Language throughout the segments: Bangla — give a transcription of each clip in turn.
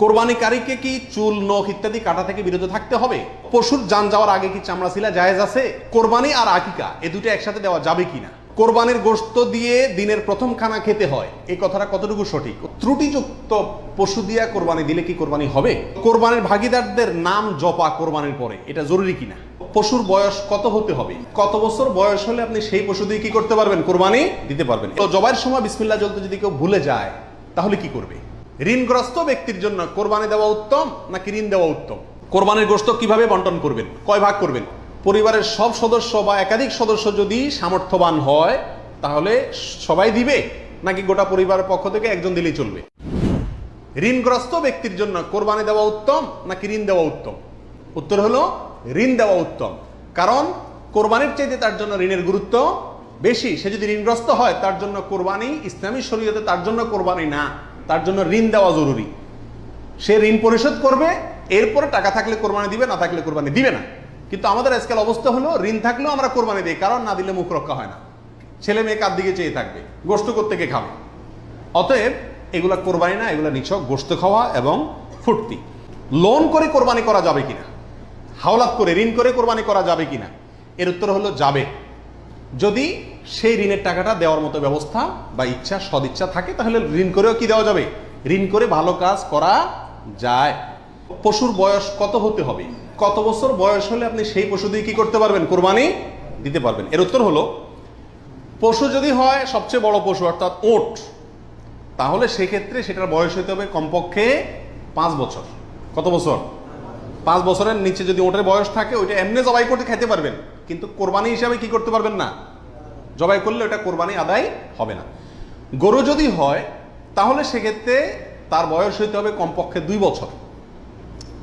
কোরবানিকারীকে কি চুল, নখ ইত্যাদি কাটা থেকে বিরত থাকতে হবে? পশুর যান যাওয়ার আগে কি চামড়া ছিলা জায়েজ আছে? কোরবানি আর আকিকা, এ দুটো একসাথে দেওয়া যাবে কিনা? কোরবানির গোশত দিয়ে দিনের প্রথম খানা খেতে হয়। এই কথাটা কতটুকু সঠিক? ত্রুটিযুক্ত পশু দিয়া কোরবানি দিলে কি কোরবানি হবে? কোরবানির ভাগিদারদের নাম জপা কোরবানির পরে, এটা জরুরি কিনা? পশুর বয়স কত হতে হবে? কত বছর বয়স হলে আপনি সেই পশু দিয়ে কি করতে পারবেন? কোরবানি দিতে পারবেন। তো জবাইয়ের সময় বিসমিল্লাহ জ্বলতে যদি কেউ ভুলে যায়, তাহলে কি করবে? ঋণগ্রস্ত ব্যক্তির জন্য কোরবানি দেওয়া উত্তম নাকি ঋণ দেওয়া উত্তম? কোরবানির গোশত কীভাবে বন্টন করবেন? কয় ভাগ করবেন? পরিবারের সব সদস্য বা একাধিক সদস্য যদি সামর্থ্যবান হয় তাহলে সবাই দিবে? নাকি গোটা পরিবারের পক্ষ থেকে একজন দিলেই চলবে? ঋণগ্রস্ত ব্যক্তির জন্য কোরবানি দেওয়া উত্তম নাকি ঋণ দেওয়া উত্তম? উত্তর হলো ঋণ দেওয়া উত্তম। কারণ কোরবানির চাইতে তার জন্য ঋণের গুরুত্ব বেশি। সে যদি ঋণগ্রস্ত হয় তার জন্য কোরবানি ইসলামী শরীয়তে তার জন্য কোরবানি না। তার জন্য ঋণ দেওয়া জরুরি। সে ঋণ পরিশোধ করবে, এরপরে টাকা থাকলে কোরবানি দিবে, না থাকলে কোরবানি দিবে না। কিন্তু আমাদের আজকাল অবস্থা হলো, ঋণ থাকলেও আমরা কোরবানি দিই, কারণ না দিলে মুখ রক্ষা হয় না। ছেলে মেয়ে কার দিকে চেয়ে থাকবে? গোস্ত কে খাবে? অতএব এগুলা কোরবানি না, এগুলা নিছক গোস্ত খাওয়া এবং ফুর্তি। লোন করে কোরবানি করা যাবে কিনা? হাওলাত করে, ঋণ করে কোরবানি করা যাবে কিনা? এর উত্তর হলো যাবে। যদি সেই ঋণের টাকাটা দেওয়ার মতো ব্যবস্থা বা ইচ্ছা, সদিচ্ছা থাকে, তাহলে ঋণ করেও কি দেওয়া যাবে? ঋণ করে ভালো কাজ করা যায়। পশুর বয়স কত হতে হবে? কত বছর বয়স হলে আপনি সেই পশু দিয়ে কি করতে পারবেন? কোরবানি দিতে পারবেন। এর উত্তর হলো, পশু যদি হয়, সবচেয়ে বড় পশু, অর্থাৎ ওট, তাহলে সেক্ষেত্রে সেটার বয়স হতে হবে কমপক্ষে পাঁচ বছর। কত বছর? পাঁচ বছরের নিচে যদি ওটের বয়স থাকে, ওইটা এমনি জবাই করতে খেতে পারবেন। কিন্তু কোরবানি হিসাবে কি করতে পারবেন না? জবাই করলে ওটা কোরবানি আদায় হবে না। গরু যদি হয়, তাহলে সেক্ষেত্রে তার বয়স হইতে হবে কমপক্ষে দুই বছর।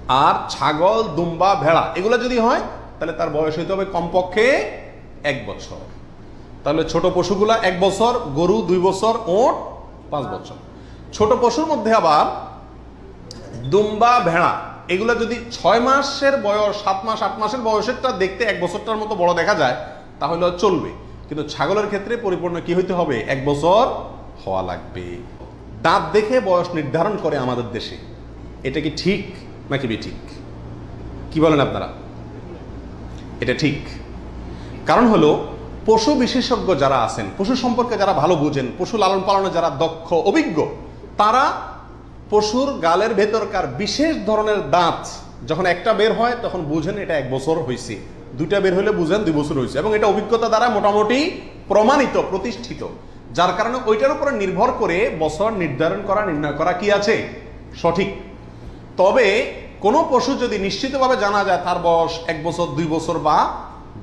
আর ছাগল, দুম্বা, ভেড়া এগুলো যদি হয়, তাহলে তার বয়স হইতে হবে কমপক্ষে এক বছর। তাহলে ছোট পশুগুলা এক বছর, গরু দুই বছর, ওট পাঁচ বছর। ছোট পশুর মধ্যে আবার দুম্বা, ভেড়া এগুলো যদি ছয় মাসের বয়স, সাত মাস, আট মাসের বয়সেরটা দেখতে এক বছরটার মতো বড় দেখা যায়, তাহলে চলবে। কিন্তু ছাগলের ক্ষেত্রে পরিপূর্ণ কি হইতে হবে? এক বছর হওয়া লাগবে। দাঁত দেখে বয়স নির্ধারণ করে আমাদের দেশে। এটা কি ঠিক নাকি ঠিক কি বলেন আপনারা? এটা ঠিক। কারণ হলো, পশু বিশেষজ্ঞ যারা আছেন, পশু সম্পর্কে যারা ভালো বুঝেন, পশু লালন পালনে যারা দক্ষ, অভিজ্ঞ, তারা পশুর গালের ভেতরকার বিশেষ ধরনের দাঁত যখন একটা বের হয়, তখন বুঝেন এটা এক বছর হয়েছে দুইটা বের হলে বুঝেন দুই বছর হয়েছে এবং এটা অভিজ্ঞতা দ্বারা মোটামুটি প্রমাণিত, প্রতিষ্ঠিত। যার কারণে ওইটার উপরে নির্ভর করে বছর নির্ধারণ করা, নির্ণয় করা কি আছে? সঠিক। তবে কোনো পশু যদি নিশ্চিতভাবে জানা যায় তার বয়স এক বছর, দুই বছর বা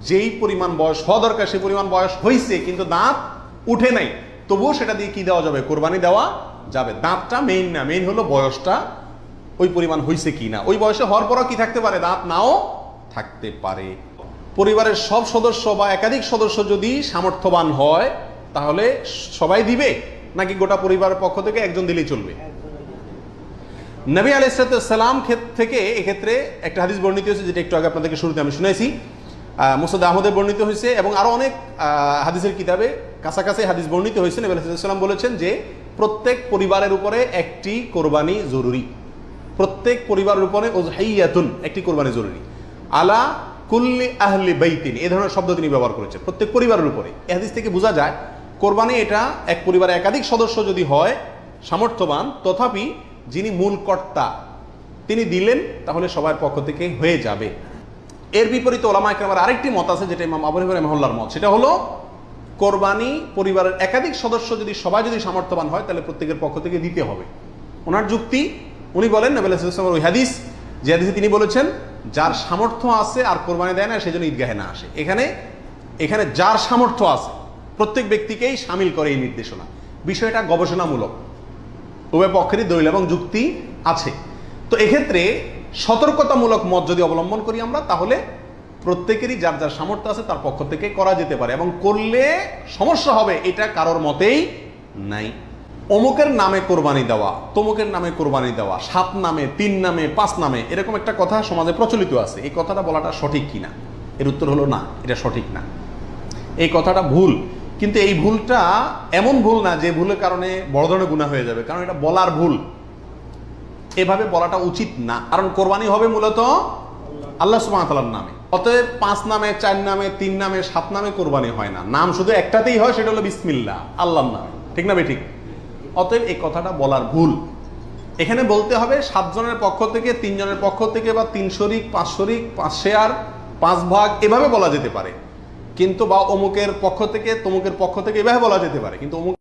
যেই পরিমাণ বয়স, হওয়া দরকার সেই পরিমাণ বয়স হয়েছে কিন্তু দাঁত উঠে নাই, তবুও সেটা দিয়ে কি দেওয়া যাবে? কোরবানি দেওয়া যাবে। দাঁতটা মেইন না মেইন হলো বয়সটা, ওই পরিমাণ হয়েছে কি না। ওই বয়সে হওয়ার পরও কি থাকতে পারে? দাঁত নাও থাকতে পারে। পরিবারের সব সদস্য বা একাধিক সদস্য যদি সামর্থ্যবান হয়, তাহলে সবাই দিবে? নাকি গোটা পরিবারের পক্ষ থেকে একজন দিলেই চলবে? নবী আলাইসালাম থেকে এক্ষেত্রে একটা হাদিস বর্ণিত হয়েছে, যেটা একটু আগে আপনাদেরকে শুরুতে আমি শুনেছি। মুসাদ আহমদের বর্ণিত হয়েছে এবং আরও অনেক হাদিসের কিতাবে কাছাকাছি হাদিস বর্ণিত হয়েছে। নবী আলাইসাল্লাম বলেছেন যে প্রত্যেক পরিবারের উপরে একটি কোরবানি জরুরি। প্রত্যেক পরিবারের উপরে ওজহাইয়াতুন একটি কোরবানি জরুরি। আলা কুল্লি আহলি বাইতিন এই ধরনের শব্দ তিনি ব্যবহার করেছেন। প্রত্যেক পরিবারের উপরে। এই হাদিস থেকে বোঝা যায়, কোরবানি এটা এক পরিবারে একাধিক সদস্য যদি হয়, সামর্থ্যবান, তথাপি যিনি মূল কর্তা, তিনি দিলেন, তাহলে সবার পক্ষ থেকে হয়ে যাবে। এর বিপরীতে ওলামা একরামের আরেকটি মত আছে, যেটা ইমাম মহল্লার মত। সেটা হলো কোরবানি পরিবারের একাধিক সদস্য যদি, সবাই যদি সামর্থ্যবান হয়, তাহলে প্রত্যেকের পক্ষ থেকে দিতে হবে। ওনার যুক্তি, উনি বলেন নবেল ওই হাদিস, যে হাদিসে তিনি বলেছেন, যার সামর্থ্য আছে আর কোরবানি দেয় না সেজন্য ঈদগাহে না আসে। এখানে এখানে যার সামর্থ্য আছে, প্রত্যেক ব্যক্তিকেই সামিল করে এই নির্দেশনা। বিষয়টা গবেষণামূলক। উভয় পক্ষেরই দলিল এবং যুক্তি আছে। তো এক্ষেত্রে সতর্কতামূলক মত যদি অবলম্বন করি আমরা, তাহলে প্রত্যেকেরই যার যার সামর্থ্য আছে তার পক্ষ থেকে করা যেতে পারে এবং করলে সমস্যা হবে, এটা কারোর মতেই নাই। অমুকের নামে কোরবানি দেওয়া, তমুকের নামে কোরবানি দেওয়া, সাত নামে, তিন নামে, পাঁচ নামে, এরকম একটা কথা সমাজে প্রচলিত আছে। এই কথাটা বলাটা সঠিক কিনা? এর উত্তর হলো না, এটা সঠিক না। এই কথাটা ভুল, কিন্তু এই ভুলটা এমন ভুল না যে ভুলের কারণে বড় ধরনের গুণা হয়ে যাবে, কারণ এটা বলার ভুল। এভাবে বলাটা উচিত না, কারণ কোরবানি হবে মূলত আল্লাহ সুবাহতালার নামে। অতএব পাঁচ নামে, চার নামে, তিন নামে, সাত নামে কোরবানি হয় না। নাম শুধু একটাতেই হয়, সেটা হলো বিসমিল্লা আল্লাহর নামে। ঠিক না ঠিক। অতএব এই কথাটা বলার ভুল। এখানে বলতে হবে সাতজনের পক্ষ থেকে তিনজনের পক্ষ থেকে বা তিন শরিক, পাঁচ শরিক, পাঁচ শেয়ার, পাঁচ ভাগ, এভাবে বলা যেতে পারে। কিন্তু বা অমুকের পক্ষ থেকে, তমুকের পক্ষ থেকে এভাবে বলা যেতে পারে। কিন্তু অমুক